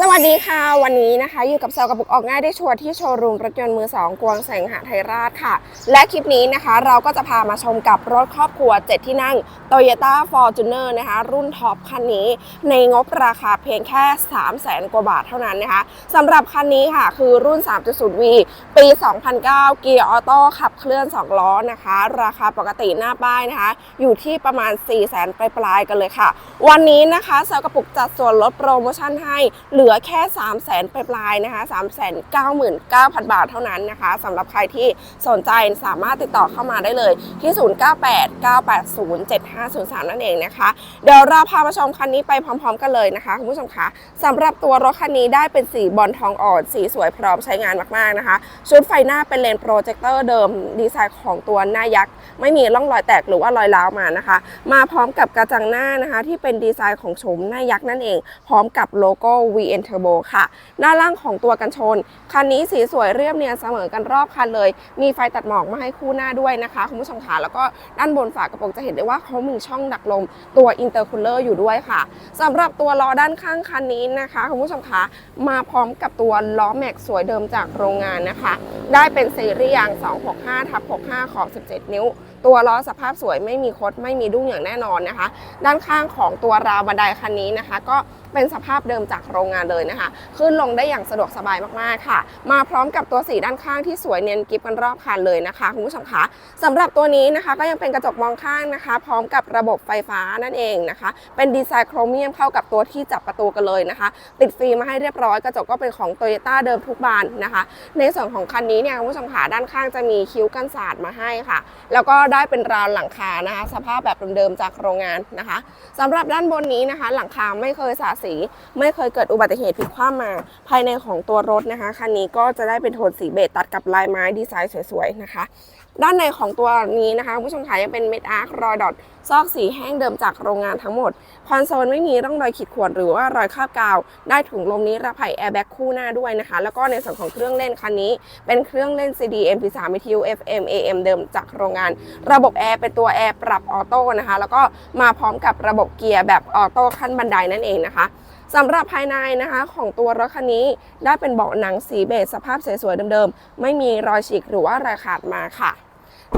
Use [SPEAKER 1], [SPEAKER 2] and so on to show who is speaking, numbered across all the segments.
[SPEAKER 1] สวัสดีค่ะ วันนี้นะคะ อยู่กับเซลกับปุกออกง่ายได้ชัวร์ที่โชว์รูมรถยนต์มือ2กวางแสงหาไทยราชค่ะ และคลิปนี้นะคะ เราก็จะพามาชมกับรถครอบครัว 7 ที่นั่ง Toyota Fortuner นะคะ รุ่นท็อปคันนี้ ในงบราคาเพียงแค่ 3 0 0แสนกว่าบาทเท่านั้นนะคะสำหรับคันนี้ค่ะ คือรุ่น 3.0V ปี 2009 เกียร์ออโต้ขับเคลื่อน 2 ล้อนะคะ ราคาปกติหน้าป้ายนะคะ อยู่ที่ประมาณ 4 0 0แสนปลายๆกันเลยค่ะ วันนี้นะคะเซลกระปุกจัดส่วนลดโปรโมชั่นให้ลือแค่3 0 0แสนปลายๆนะคะ3 9 9 0 0 0 บาทเท่านั้นนะคะสำหรับใครที่สนใจสามารถติดต่อเข้ามาได้เลยที่ 0989807503 นั่นเองนะคะ เดี๋ยวเราพามาชมคันนี้ไปพร้อม ๆ กันเลยนะคะคุณผู้ชมคะสำหรับตัวรถคันนี้ได้เป็นสีบอลทองอ่อนสีสวยพร้อมใช้งานมากๆนะคะ ชุดไฟหน้าเป็นเลนโปรเจคเตอร์เดิมดีไซน์ของตัวหน้ายักษ์ไม่มีร่องรอยแตกหรือว่ารอยร้าวมานะคะ มาพร้อมกับกระจังหน้านะคะ ที่เป็นดีไซน์ของโฉมหน้ายักษ์นั่นเอง พร้อมกับโลโก้ VN Turbo ค่ะหน้าล่างของตัวกันชน คันนี้สีสวยเรียบเนียนเสมอกันรอบคันเลย มีไฟตัดหมอกมาให้คู่หน้าด้วยนะคะคุณผู้ชมค่ะแล้วก็ด้านบนฝากระโปรงจะเห็นได้ว่าเขามีช่องดักลมตัวอินเตอร์คูลเลอร์อยู่ด้วยค่ะสำหรับตัวล้อด้านข้างคันนี้นะคะคุณผู้ชมคะมาพร้อมกับตัวล้อแม็กสวยเดิมจากโรงงานนะคะ ได้เป็นซีรีส์ยาง 265ทับ65 ขอบ 17 นิ้ว ตัวล้อสภาพสวยไม่มีคดไม่มีดุ้งอย่างแน่นอนนะคะ ด้านข้างของตัวราวบันไดคันนี้นะคะ ก็เป็นสภาพเดิมจากโรงงานเลยนะคะ ขึ้นลงได้อย่างสะดวกสบายมากๆค่ะ มาพร้อมกับตัวสีด้านข้างที่สวยเนียนกริบกันรอบคันเลยนะคะคุณผู้ชมคะสำหรับตัวนี้นะคะก็ยังเป็นกระจกมองข้างนะคะ พร้อมกับระบบไฟฟ้านั่นเองนะคะ เป็นดีไซน์โครเมียมเข้ากับตัวที่จับประตูกันเลยนะคะ ติดฟิล์มมาให้เรียบร้อยกระจกก็เป็นของโตโยต้าเดิมทุกบานนะคะ ในส่วนของคันนี้เนี่ยคุณผู้ชมขาด้านข้างจะมีคิ้วกันสาดมาให้ค่ะ แล้วก็ได้เป็นราวหลังคานะคะ สภาพแบบเดิมๆจากโรงงานนะคะสำหรับด้านบนนี้นะคะ หลังคาไม่เคยสาสี ไม่เคยเกิดอุบัติเหตุพลิกคว่ำมา ภายในของตัวรถนะคะคันนี้ก็จะได้เป็นโทนสีเบจตัดกับลายไม้ดีไซน์สวยๆนะคะ ด้านในของตัวนี้นะคะผู้ชมคะยังเป็นเม็ดอาร์ครอยดอทซอกสีแห้งเดิมจากโรงงานทั้งหมด คอนโซลไม่มีร่องรอยขีดข่วนหรือว่ารอยคราบกาว ได้ถุงลมนิรภัยแอร์แบ็กคู่หน้าด้วยนะคะ แล้วก็ในส่วนของเครื่องเล่นคันนี้ เป็นเครื่องเล่น CD MP3 วิทยุ FM AM เดิมจากโรงงาน ระบบแอร์เป็นตัวแอร์ปรับออโต้นะคะ แล้วก็มาพร้อมกับระบบเกียร์แบบออโต้ขั้นบันไดนั่นเองนะคะ สำหรับภายในนะคะของตัวรถคันนี้ได้เป็นเบาะหนังสีเบจสภาพสวยๆเดิมๆ ไม่มีรอยฉีกหรือว่ารายขาดมาค่ะ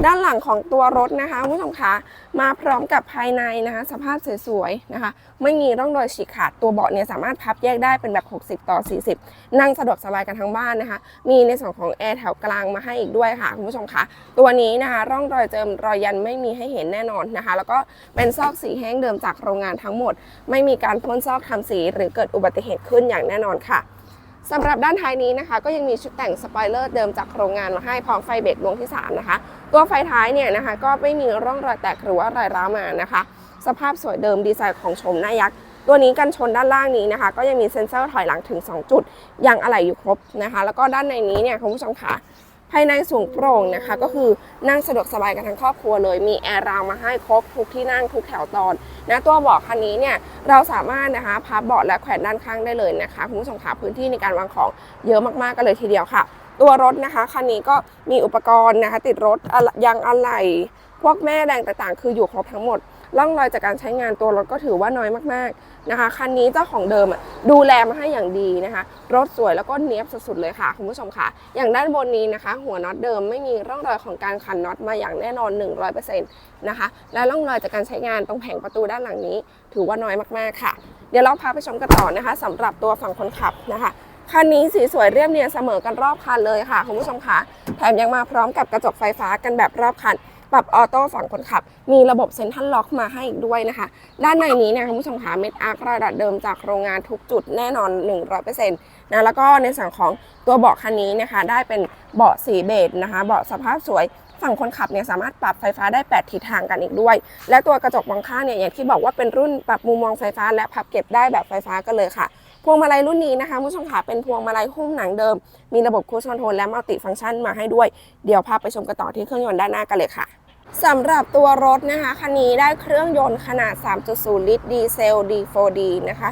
[SPEAKER 1] ด้านหลังของตัวรถนะคะคุณผู้ชมคะมาพร้อมกับภายในนะคะ สภาพสวยๆนะคะ ไม่มีร่องรอยฉีกขาดตัวเบาะเนี่ยสามารถพับแยกได้เป็นแบบ 60 ต่อ 40 นั่งสะดวกสบายกันทั้งบ้านนะคะ มีในส่วนของแอร์แถวกลางมาให้อีกด้วยค่ะคุณผู้ชมคะตัวนี้นะคะร่องรอยเจิมรอยยันไม่มีให้เห็นแน่นอนนะคะ แล้วก็เป็นซอกสีแห้งเดิมจากโรงงานทั้งหมด ไม่มีการพ่นซอกทำสีหรือเกิดอุบัติเหตุขึ้นอย่างแน่นอนค่ะ สำหรับด้านท้ายนี้นะคะ ก็ยังมีชุดแต่งสปอยเลอร์เดิมจากโรงงานมาให้พร้อมไฟเบรกดวงที่ 3 นะคะ ตัวไฟท้ายเนี่ยนะคะ ก็ไม่มีร่องรอยแตกหรือว่ารอยร้าวมานะคะ สภาพสวยเดิมดีไซน์ของชมหน้ายักษ์ตัวนี้กันชนด้านล่างนี้นะคะ ก็ยังมีเซ็นเซอร์ถอยหลังถึง 2 จุดยังอะไหล่อยู่ครบนะคะ แล้วก็ด้านในนี้เนี่ยคุณผู้ชมค่ะ ภายในสูงโปร่งนะคะ ก็คือนั่งสะดวกสบายกันทั้งครอบครัวเลย มีแอร์ราวมาให้ครบทุกที่นั่งทุกแถวตอนนะตัวเบาะคันนี้เนี่ยเราสามารถนะคะพับเบาะและแขวนด้านข้างได้เลยนะคะคุณผู้ชมค่ะพื้นที่ในการวางของเยอะมากๆกันเลยทีเดียวค่ะ ตัวรถนะคะคันนี้ก็มีอุปกรณ์นะคะ ติดรถยางอะไหล่พวกแม่แรงต่างๆ คืออยู่ครบทั้งหมด ร่องรอยจากการใช้งานตัวรถก็ถือว่าน้อยมากๆนะคะ คันนี้เจ้าของเดิมอะดูแลมาให้อย่างดีนะคะ รถสวยแล้วก็เนี้ยบสุดๆเลยค่ะคุณผู้ชมค่ะ อย่างด้านบนนี้นะคะ หัวน็อตเดิมไม่มีร่องรอยของการขันน็อตมาอย่างแน่นอน 100%นะคะ และร่องรอยจากการใช้งานตรงแผงประตูด้านหลังนี้ ถือว่าน้อยมากๆค่ะ เดี๋ยวเราพาไปชมกันต่อนะคะสำหรับตัวฝั่งคนขับนะคะคันนี้สีสวยเรียบเนียนเสมอกันรอบคันเลยค่ะคุณผู้ชมคะแถมยังมาพร้อมกับกระจกไฟฟ้ากันแบบรอบคัน ปรับออโต้ฝั่งคนขับ มีระบบเซ็นทรัลล็อกมาให้อีกด้วยนะคะ ด้านในนี้เนี่ยคุณผู้ชมคะเม็ดอาร์คระดับเดิมจากโรงงานทุกจุดแน่นอน 100%นะแล้วก็ในส่วนของตัวเบาะคันนี้นะคะ ได้เป็นเบาะสีเบจนะคะเบาะสภาพสวยฝั่งคนขับเนี่ยสามารถปรับไฟฟ้าได้ 8 ทิศทางกันอีกด้วย และตัวกระจกมองข้างเนี่ยอย่างที่บอกว่าเป็นรุ่นปรับมุมมองไฟฟ้าและพับเก็บได้แบบไฟฟ้ากันเลยค่ะ พวงมาลัยรุ่นนี้นะคะคุณผู้ชมค่ะเป็นพวงมาลัยหุ้มหนังเดิม มีระบบคูชคอนโทรลและมัลติฟังก์ชันมาให้ด้วย เดี๋ยวพาไปชมกันต่อที่เครื่องยนต์ด้านหน้ากันเลยค่ะสำหรับตัวรถนะคะคันนี้ได้เครื่องยนต์ขนาด 3.0 ลิตรดีเซล D4D นะคะ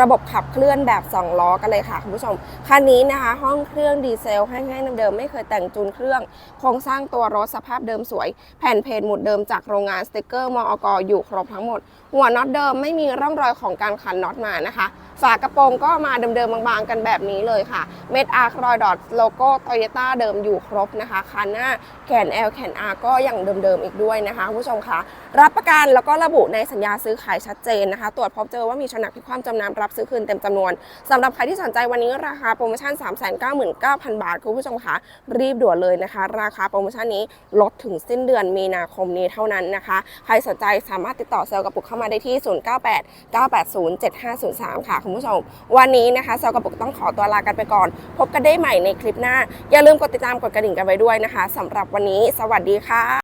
[SPEAKER 1] ระบบขับเคลื่อนแบบ 2 ล้อกันเลยค่ะคุณผู้ชม คันนี้นะคะ ห้องเครื่องดีเซลแห้งๆเดิมๆไม่เคยแต่งจูนเครื่อง โครงสร้างตัวรถสภาพเดิมสวย แผ่นเพจหมุดเดิมจากโรงงานสติกเกอร์มอกอยู่ครบทั้งหมด หัวน็อตเดิมไม่มีร่องรอยของการขันน็อตมานะคะฝากระโปรงก็มาเดิมๆบางๆกันแบบนี้เลยค่ะเม็ดอาร์ครอยดอทโลโก้โตโยต้าเดิมอยู่ครบนะคะคันหน้าแขน L แขน R ก็ยังเดิมๆอีกด้วยนะคะคุณผู้ชมคะรับประกันแล้วก็ระบุในสัญญาซื้อขายชัดเจนนะคะ ตรวจพบเจอว่ามีชนักพิความจำนำรับซื้อคืนเต็มจำนวนสำหรับใครที่สนใจวันนี้ราคาโปรโมชั่น 399,000 บาทคุณผู้ชมคะรีบด่วนเลยนะคะ ราคาโปรโมชั่นนี้ลดถึงสิ้นเดือนมีนาคมนี้เท่านั้นนะคะ ใครสนใจสามารถติดต่อเซลล์กระปุกเข้ามาได้ที่ 098 980 7503 ค่ะคุณผู้ชม วันนี้นะคะเซลล์กระปุกต้องขอตัวลากันไปก่อน พบกันได้ใหม่ในคลิปหน้า อย่าลืมกดติดตามกดกระดิ่งกันไว้ด้วยนะคะสำหรับวันนี้ สวัสดีค่ะ